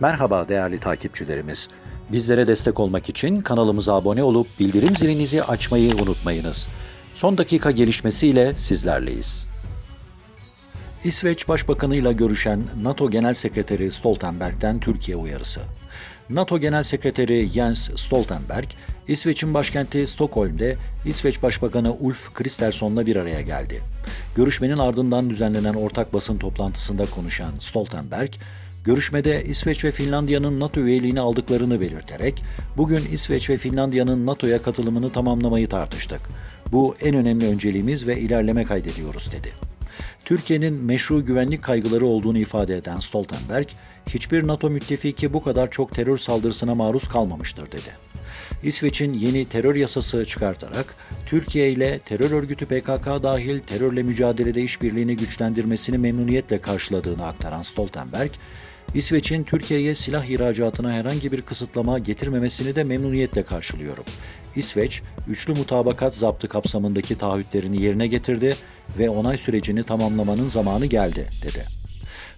Merhaba değerli takipçilerimiz. Bizlere destek olmak için kanalımıza abone olup bildirim zilinizi açmayı unutmayınız. Son dakika gelişmesiyle sizlerleyiz. İsveç Başbakanı ile görüşen NATO Genel Sekreteri Stoltenberg'den Türkiye uyarısı. NATO Genel Sekreteri Jens Stoltenberg, İsveç'in başkenti Stockholm'de İsveç Başbakanı Ulf Kristersson'la bir araya geldi. Görüşmenin ardından düzenlenen ortak basın toplantısında konuşan Stoltenberg, Görüşmede İsveç ve Finlandiya'nın NATO üyeliğini aldıklarını belirterek, bugün İsveç ve Finlandiya'nın NATO'ya katılımını tamamlamayı tartıştık. Bu en önemli önceliğimiz ve ilerleme kaydediyoruz dedi. Türkiye'nin meşru güvenlik kaygıları olduğunu ifade eden Stoltenberg, hiçbir NATO müttefiki bu kadar çok terör saldırısına maruz kalmamıştır dedi. İsveç'in yeni terör yasası çıkartarak Türkiye ile terör örgütü PKK dahil terörle mücadelede işbirliğini güçlendirmesini memnuniyetle karşıladığını aktaran Stoltenberg, İsveç'in Türkiye'ye silah ihracatına herhangi bir kısıtlama getirmemesini de memnuniyetle karşılıyorum. İsveç, üçlü mutabakat zaptı kapsamındaki taahhütlerini yerine getirdi ve onay sürecini tamamlamanın zamanı geldi, dedi.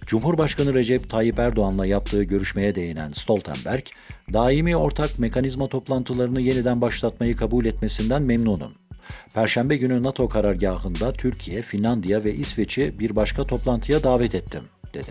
Cumhurbaşkanı Recep Tayyip Erdoğan'la yaptığı görüşmeye değinen Stoltenberg, daimi ortak mekanizma toplantılarını yeniden başlatmayı kabul etmesinden memnunum. Perşembe günü NATO karargahında Türkiye, Finlandiya ve İsveç'i bir başka toplantıya davet ettim, dedi.